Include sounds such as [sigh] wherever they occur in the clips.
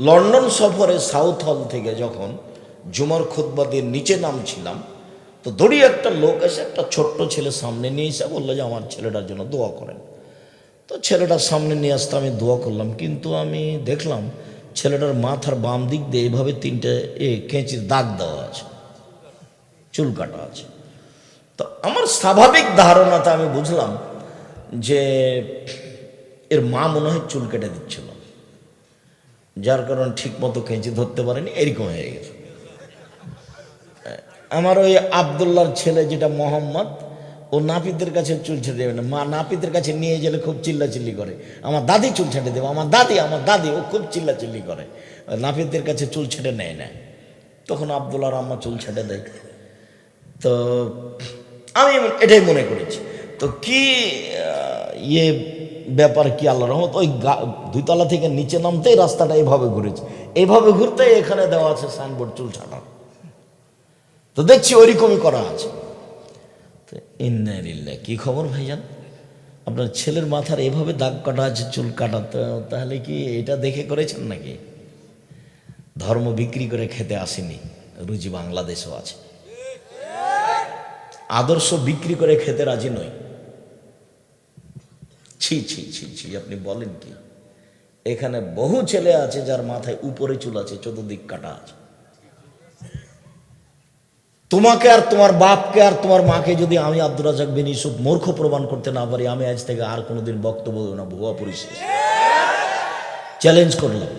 London সফরে south হল থেকে যখন জুমার খুতবা দিয়ে নিচে নামছিলাম, তো দড়ি একটা লোক এসে একটা ছোট্ট ছেলে সামনে নিয়ে এসে বলল যে, আমার ছেলেটার জন্য দোয়া করেন। তো ছেলেটার সামনে নিয়ে আসতে আমি দোয়া করলাম, কিন্তু আমি দেখলাম ছেলেটার মাথার বাম দিক দিয়ে এইভাবে তিনটে এ কেঁচির দাগ দেওয়া আছে, চুল কাটা আছে। তো আমার স্বাভাবিক ধারণাতে আমি বুঝলাম যে এর মা মনে হয় চুল কেটে দিচ্ছিল। যার কারণে ঠিক মতো কেঁচি ধরতে পারেনি, এরকম হয়ে গেছে। আমার ওই আবদুল্লার ছেলে যেটা মোহাম্মদ, ও নাপিতের কাছে চুল ছেড়ে দেবে না। মা নাপিতের কাছে নিয়ে গেলে খুব চিল্লাচিল্লি করে। আমার দাদি চুল ছেড়ে দেবে, আমার দাদি আমার দাদি, ও খুব চিল্লাচিল্লি করে। নাপিতের কাছে চুল ছেড়ে নেয় না। তখন আবদুল্লার আম্মা চুল ছেড়ে দেয়। তো আমি এটাই মনে করেছি। তো কি ইয়ে ব্যাপার কি, আল্লাহ রহমত, ওই দুইতলা থেকে নিচে নামতেই রাস্তাটা এইভাবে ঘুরেছে। এইভাবে ঘুরতে এখানে দেওয়া আছে সাইনবোর্ড চুল ছাটা তো দেখছি ওইরকমই করা আছে। তো কি খবর ভাইজান? আপনার ছেলের মাথার এভাবে দাগ কাটা আছে, চুল কাটাতে তাহলে কি এটা দেখে করেছেন নাকি? ধর্ম বিক্রি করে খেতে আসেনি, রুজি বাংলাদেশও আছে। আদর্শ বিক্রি করে খেতে রাজি নই ছি ছি ছি ছি, আপনি বলেন কি? এখানে বহু ছেলে আছে যার মাথায় উপরে চুল আছে, চতুর্দিক কাটা আছে। তোমাকে আর তোমার বাপকে আর তোমার মাকে যদি আমি আব্দুর রাজাক বিন ইউসুফ মূর্খ প্রমাণ করতে না পারি, আমি আজ থেকে আর কোনোদিন বক্তব্য দেবো না, ভুয়া পরিশেষ চ্যালেঞ্জ করলাম।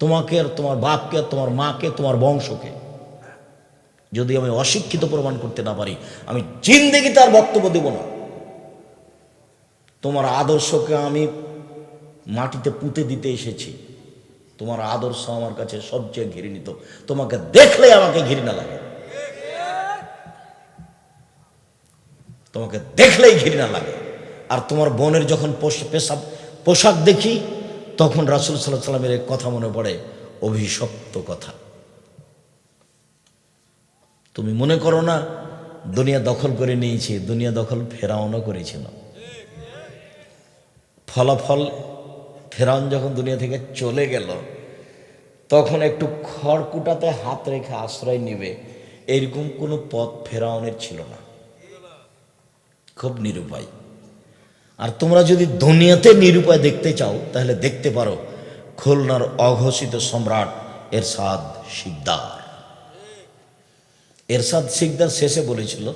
তোমাকে আর তোমার বাপকে আর তোমার মাকে, তোমার বংশকে যদি আমি অশিক্ষিত প্রমাণ করতে না পারি, আমি জিন্দেগি তার বক্তব্য দেব না। তোমার আদর্শকে আমি মাটিতে পুঁতে দিতে এসেছি। তোমার আদর্শ আমার কাছে সবচেয়ে ঘৃণিত। তোমাকে দেখলে আমাকে ঘৃণা লাগে। তোমাকে দেখলেই ঘৃণা লাগে। আর তোমার বোনের যখন পোশ- পেশাব, পোশাক দেখি, তখন রাসুল সাল্লাহ সাল্লামের কথা মনে পড়ে, অভিশপ্ত কথা। তুমি মনে করো না, দুনিয়া দখল করে নিয়েছি, দুনিয়া দখল ফেরাউনও করেছিল। ফলাফল ফেরাউন যখন দুনিয়া থেকে চলে গেল, তখন একটু খড়কুটাতে হাত রেখে আশ্রয় নেবে, এরকম কোনো পথ ফেরাউনের ছিল না। খুব নিরুপায়। আর তোমরা যদি দুনিয়াতে নিরুপায় দেখতে চাও, তাহলে দেখতে পারো খুলনার অঘোষিত সম্রাট এরশাদ শিকদার। এরশাদ শিকদার শেষে বলেছিল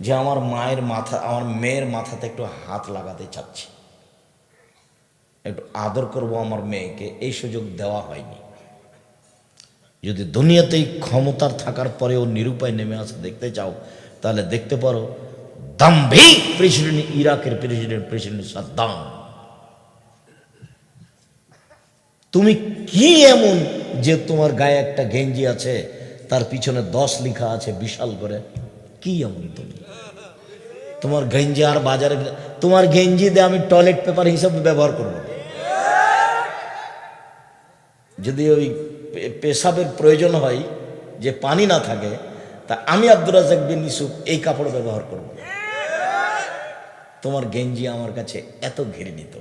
যে, আমার মায়ের মাথা, আমার মেয়ের মাথাতে একটু হাত লাগাতে চাচ্ছি। একটু আদর করব আমার মেয়েকে, এই সুযোগ দেওয়া হয়নি। যদি দুনিয়াতেই ক্ষমতার থাকার পরেও নিরুপায় নেমে আসে দেখতে চাও, তাহলে দেখতে পারো, দাম্ভিক প্রেসিডেন্ট ইরাকের প্রেসিডেন্ট প্রেসিডেন্ট সাদ্দাম। তুমি কি এমন যে তোমার গায়ে একটা গেঞ্জি আছে, তার পিছনে দশ লিখা আছে বিশাল করে? কি এমন তুমি? তোমার গেঞ্জি আর বাজারে, তোমার গেঞ্জি দিয়ে আমি টয়লেট পেপার হিসাবে ব্যবহার করব যদি ওই পেশাবের প্রয়োজন হয়, যে পানি না থাকে, তা আমি আব্দুর রাজাক বিন ইসুফ এই কাপড় ব্যবহার করব। তোমার গেঞ্জি আমার কাছে এত ঘৃণিত।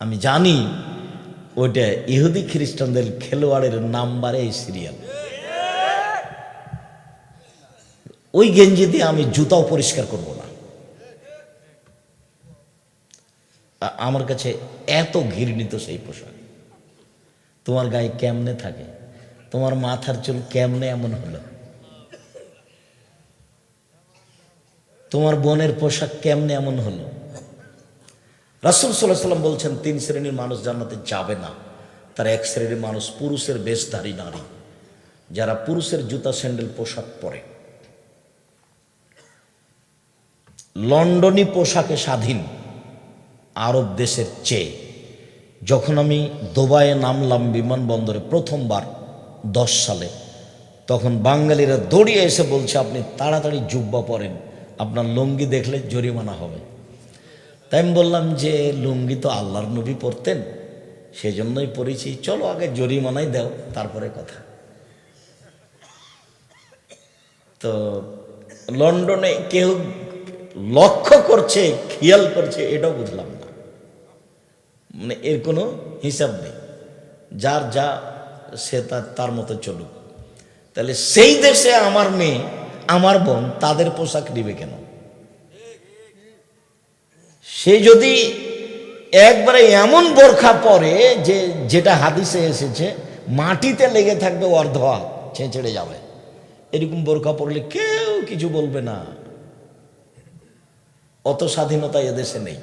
আমি জানি ওইটা ইহুদি খ্রিস্টানদের খেলোয়াড়ের নাম্বারে এই সিরিয়াল। ওই গেঞ্জি দিয়ে আমি জুতাও পরিষ্কার করব না। আমার কাছে এত ঘৃণিত সেই পোশাক। তোমার গায়ে কেমনে থাকে? তোমার মাথার চুল কেমনে এমন হলো? তোমার বোনের পোশাক কেমনে এমন হলো? রাসুল সাল্লাম বলছেন, তিন শ্রেণির মানুষ জান্নাতে যাবে না। তার এক শ্রেণির মানুষ পুরুষের বেশধারী নারী, যারা পুরুষের জুতা, স্যান্ডেল, পোশাক পরে। লন্ডনী পোশাকে স্বাধীন আরব দেশের চেয়ে যখন আমি দুবাইয়ে নামলাম বিমানবন্দরে প্রথমবার দশ সালে, তখন বাঙালিরা দৌড়িয়ে এসে বলছে, আপনি তাড়াতাড়ি জুব্বা পরেন, আপনার লুঙ্গি দেখলে জরিমানা হবে। তাই আমি বললাম যে, লুঙ্গি তো আল্লাহর নবী পরতেন, সেজন্যই পরেছি। চলো আগে জরিমানাই দাও, তারপরে কথা। তো লন্ডনে কেউ লক্ষ্য করছে, খেয়াল করছে, এটাও বুঝলাম মানে এর কোনো হিসাব নেই। যার যা, সে তার মতো চলুক। তাহলে সেই দেশে আমার মেয়ে, আমার বোন, তাদের পোশাক নিবে কেন? সে যদি একবারে এমন বোরখা পরে যে, যেটা হাদিসে এসেছে, মাটিতে লেগে থাকবে অর্ধা ছেঁচড়ে যাবে। এরকম বোরখা পরলে কেউ কিছু বলবে না। অত স্বাধীনতা এদেশে নেই।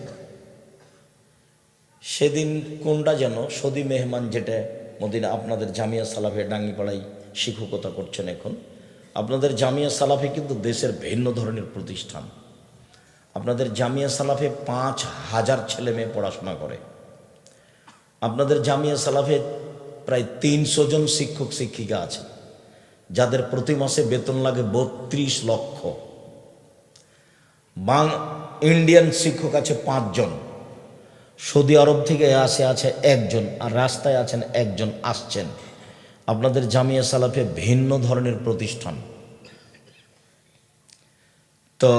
সেদিন কোনটা যেন সদি মেহমান যেটা মদিনা আপনাদের জামিয়া সালাফে ডাঙ্গিপাড়ায় শিক্ষকতা করছেন এখন, আপনাদের জামিয়া সালাফে কিন্তু দেশের ভিন্ন ধরনের প্রতিষ্ঠান। আপনাদের জামিয়া সালাফে পাঁচ হাজার ছেলে মেয়ে পড়াশোনা করে। আপনাদের জামিয়া সালাফে প্রায় তিনশো জন শিক্ষক শিক্ষিকা আছে, যাদের প্রতি মাসে বেতন লাগে বত্রিশ লক্ষ। বাং ইন্ডিয়ান শিক্ষক আছে পাঁচজন। সৌদি আরব থেকে আসে আছে একজন আর রাস্তায় আছেন একজন আসছেন। আপনাদের জামিয়া সালাফে ভিন্ন ধরনের প্রতিষ্ঠান। তো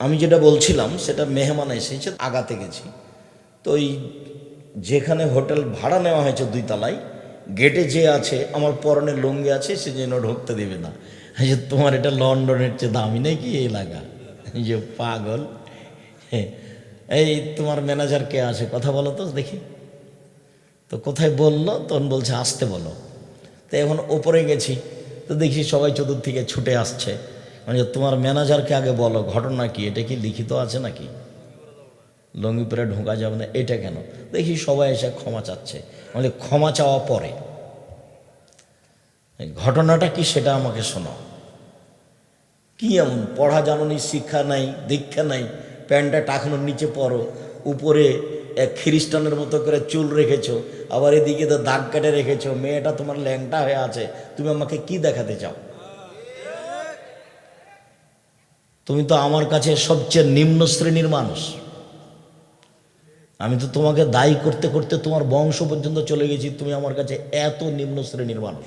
আমি যেটা বলছিলাম সেটা মেহমান এসেছে আগাতে গেছি। তো ওই যেখানে হোটেল ভাড়া নেওয়া হয়েছে দুই তলায় গেটে যে আছে আমার পরনে লুঙ্গি আছে সে যেন ঢুকতে দেবে না। যে তোমার এটা লন্ডনের চেয়ে দামি নাকি এলাকা? যে পাগল। হ্যাঁ, এই তোমার ম্যানেজার কে আছে কথা বলো তো, দেখি। তো কোথায় বলল? তখন বলছে, আসতে বলো। তো এখন ওপরে গেছি। তো দেখি সবাই চতুর্দিকে ছুটে আসছে। মানে তোমার ম্যানেজারকে আগে বলো? ঘটনা কি? এটা কি লিখিত আছে নাকি? লঙ্গি পরে ঢোকা যাবে না। এটা কেন? দেখি সবাই এসে ক্ষমা চাচ্ছে। মানে ক্ষমা চাওয়া পরে। ঘটনাটা কি সেটা আমাকে শোনাও। কি এমন? পড়া জানুনি? শিক্ষা নাই? দীক্ষা নাই? প্যান্টটা টাকানোর নিচে পরো, উপরে এক খ্রিস্টানের মতো করে চুল রেখেছো, আবার এদিকে তো দাগ কেটে রেখেছো, মেয়েটা তোমার ল্যাংটা হয়ে আছে, তুমি আমাকে কি দেখাতে চাও? তুমি তো আমার কাছে সবচেয়ে নিম্ন শ্রেণির মানুষ। আমি তো তোমাকে দায়ী করতে করতে তোমার বংশ পর্যন্ত চলে গেছি, তুমি আমার কাছে এত নিম্ন শ্রেণির মানুষ।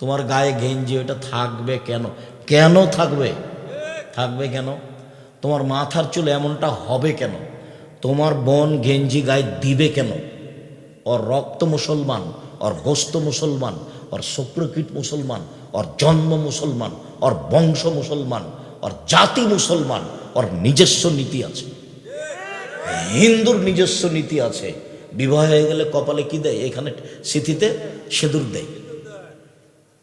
তোমার গায়ে গেঞ্জি, ওটা থাকবে কেন? কেন থাকবে? থাকবে কেন? তোমার মাথার চুল এমনটা হবে কেন? তোমার বন গেঞ্জি গায়ে দিবে কেন? ওর রক্ত মুসলমান, ওর গোস্ত মুসলমান, ওর শুক্রকীট মুসলমান, ওর জন্ম মুসলমান, ওর বংশ মুসলমান, ওর জাতি মুসলমান, ওর নিজস্ব নীতি আছে। হিন্দুর নিজস্ব নীতি আছে। বিবাহ হয়ে গেলে কপালে কি দেয়? এখানে স্মৃতিতে সেদুর দেয়।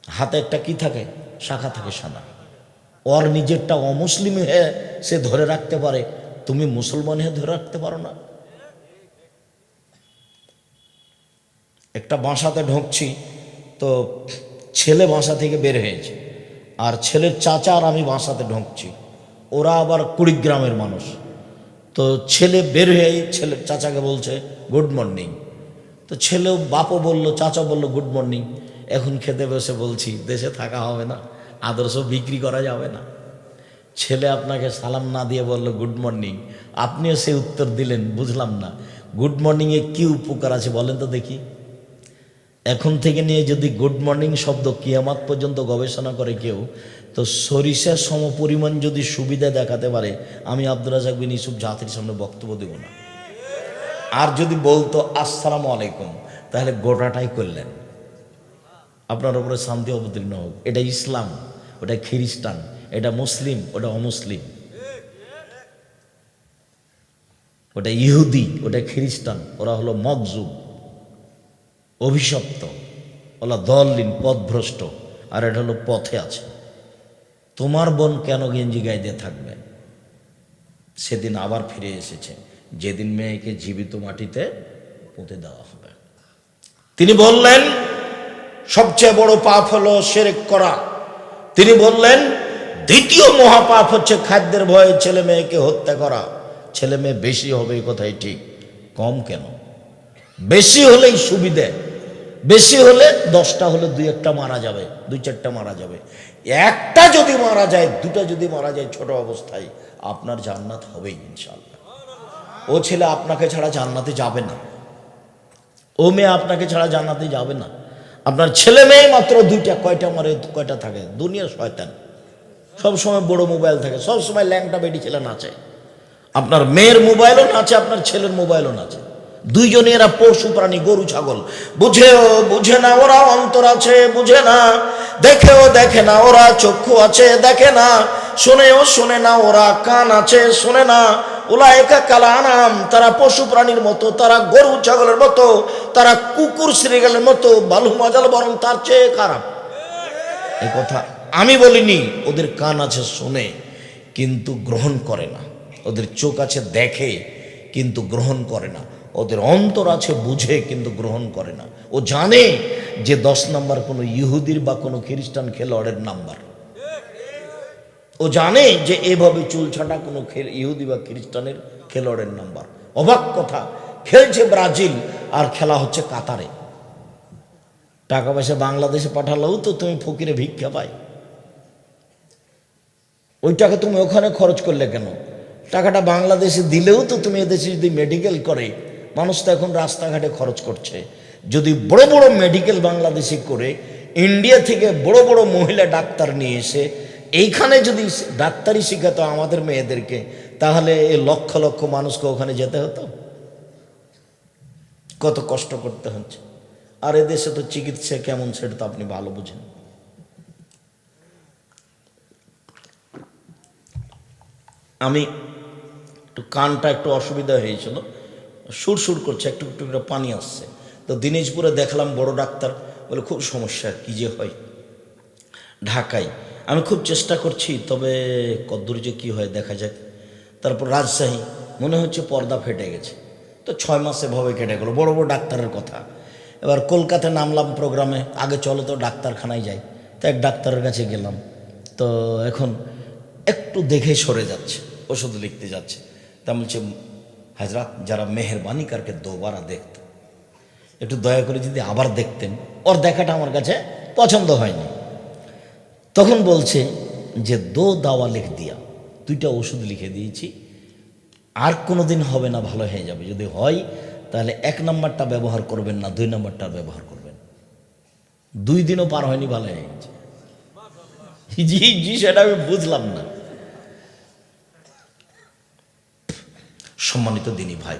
হাতে একটা কি থাকে? শাখা থাকে সাদা। ওর নিজেরটা অমুসলিম হয়ে সে ধরে রাখতে পারে। তুমি মুসলমান হয়ে ধরে রাখতে পারো না। একটা বাসাতে ঢুকছি, তো ছেলে বাসা থেকে বের হয়েছে। আর ছেলের চাচা আর আমি বাসাতে ঢুকছি। ওরা আবার কুড়িগ্রামের মানুষ। তো ছেলে বের হয়েই ছেলে, চাচাকে বলছে, গুড মর্নিং। তো ছেলেও বাপও বলল, চাচা বলল, গুড মর্নিং। এখন খেতে বসে বলছি, দেশে থাকা হবে না। আদর্শ বিক্রি করা যাবে না। ছেলে আপনাকে সালাম না দিয়ে বলল, গুড মর্নিং। আপনিও সে উত্তর দিলেন, বুঝলাম না। গুড মর্নিংয়ে কী উপকার আছে বলেন তো দেখি। এখন থেকে নিয়ে যদি গুড মর্নিং শব্দ কিয়ামাত পর্যন্ত গবেষণা করে কেউ, তো সরিষার সমপরিমাণ যদি সুবিধা দেখাতে পারে, আমি আব্দুল রাজাক বিন ইসুফ জাতির সামনে বক্তব্য দেব না। আর যদি বলতো, আসসালামু আলাইকুম, তাহলে গোটাটাই করলেন। আপনার উপরে শান্তি অবতীর্ণ হোক। এটা ইসলাম। ওটা খ্রিস্টান, এটা মুসলিম, ওটা অমুসলিম। ওটা ইহুদি, ওটা খ্রিস্টান, ওরা হলো মকজুব অভিশপ্ত ওলা দললিন পথভ্রষ্ট, আর এটা হলো পথে আছে। তোমার বোন কেন গেঞ্জি গায়ে দিয়ে থাকবে? সেদিন আবার ফিরে এসেছে। যেদিন মেয়েকে জীবিত মাটিতে পুঁতে দেওয়া হবে। তিনি বললেন, সবচেয়ে বড় পাপ হলো সেরেক করা। তিনি বললেন, দ্বিতীয় মহাপাপ হচ্ছে খাদ্যের ভয়ে ছেলে মেয়েকে হত্যা করা। ছেলে মেয়ে বেশি হবে এই কথাই ঠিক। কম কেন? বেশি হলেই সুবিধে। বেশি হলে দশটা হলে দুই একটা মারা যাবে, দুই চারটা মারা যাবে। একটা যদি মারা যায়, দুটা যদি মারা যায় ছোট অবস্থায়, আপনার জান্নাত হবেই ইনশাল্লাহ ও ছেলে আপনাকে ছাড়া জান্নাতে যাবে না। ও মেয়ে আপনাকে ছাড়া জান্নাতে যাবে না। আপনার ছেলে মেয়ে মাত্র দুইটা, কয়টা মারে কয়টা থাকে? দুনিয়ার শয়তান। সব সময় বড় মোবাইল থাকে, সব সময় ল্যাংটা বেটি ছেলে নাচে। আপনার মেয়ের মোবাইলও নাচে, আপনার ছেলের মোবাইলও নাচে। দুইজনে এরা পশু প্রাণী, গরু, ছাগল। বুঝেও বুঝে না ওরা অন্তর আছে, বুঝে না। দেখেও দেখে না ওরা চক্ষু আছে, দেখে না। শোনেও শোনে না ওরা কান আছে, শোনে না। ওলা একা কালা তারা পশু প্রাণীর মতো, তারা গরু ছাগলের মতো, তারা কুকুর শ্রীগালের মতো, বালু মাজাল বরং তার চেয়ে খারাপ। এই কথা আমি বলিনি, ওদের কান আছে শোনে, কিন্তু গ্রহণ করে না। ওদের চোখ আছে দেখে, কিন্তু গ্রহণ করে না। ওদের অন্তর আছে বুঝে, কিন্তু গ্রহণ করে না। ও জানে যে দশ নাম্বার কোনো ইহুদির বা কোনো খ্রিস্টান খেলোয়াড়ের নাম্বার। ও জানে যে এভাবে চুল ছাটা কোনো খে- ইহুদি বা খ্রিস্টানের খেলোয়াড়ের নাম্বার। অবাক কথা, খেলছে ব্রাজিল আর খেলা হচ্ছে কাতারে। টাকা পয়সা বাংলাদেশে পাঠালেও তো তুমি ফকিরে ভিক্ষা পাই ওই টাকা তুমি ওখানে খরচ করলে কেন? টাকাটা বাংলাদেশে দিলেও তো তুমি এদেশে যদি মেডিকেল করে, মানুষ তো এখন রাস্তাঘাটে খরচ করছে। যদি বড় বড় মেডিকেল বাংলাদেশে করে ইন্ডিয়া থেকে বড় বড় মহিলা ডাক্তার নিয়ে এসে এইখানে যদি ডাক্তারি শেখাতো আমাদের মেয়েদেরকে, তাহলে এই লক্ষ লক্ষ মানুষকে ওখানে যেতে হতো। কত কষ্ট করতে হচ্ছে। আর এদেশে তো চিকিৎসা কেমন সেটা তো আপনি ভালো বুঝেন। আমি একটু কানটা একটু অসুবিধা হয়েছিল। সুর সুর করছে, একটু একটু করে পানি আসছে। তো দিনাজপুরে দেখলাম বড় ডাক্তার, বলে, খুব সমস্যা, কি যে হয়? ঢাকায়। আমি খুব চেষ্টা করছি, তবে কদ্দূর যে কী হয় দেখা যাক। তারপর রাজশাহী, মনে হচ্ছে পর্দা ফেটে গেছে। তো ছয় মাসে ভাবে কেটে গেলো, বড় বড় ডাক্তারের কথা। এবার কলকাতায় নামলাম প্রোগ্রামে, আগে চলো তো ডাক্তারখানায় যাই, তো এক ডাক্তারের কাছে গেলাম। তো এখন একটু দেখে সরে যাচ্ছে, ওষুধ লিখতে যাচ্ছে। তা বলছে হাজরা যারা মেহরবানি কারকে দোবারা দেখত, একটু দয়া করে যদি আবার দেখতেন। ওর দেখাটা আমার কাছে পছন্দ হয়নি। তখন বলছে যে, দো দাওয়া লিখ দিয়া। দুইটা ওষুধ লিখে দিয়েছি। আর কোনো দিন হবে না, ভালো হয়ে যাবে। যদি হয়, তাহলে এক নাম্বারটা ব্যবহার করবেন না, দুই নাম্বারটা ব্যবহার করবেন। দুই দিনও পার হয়নি, ভালো হয়ে গেছে। [laughs] জি জি, সেটা আমি বুঝলাম না। সম্মানিত দিনী ভাই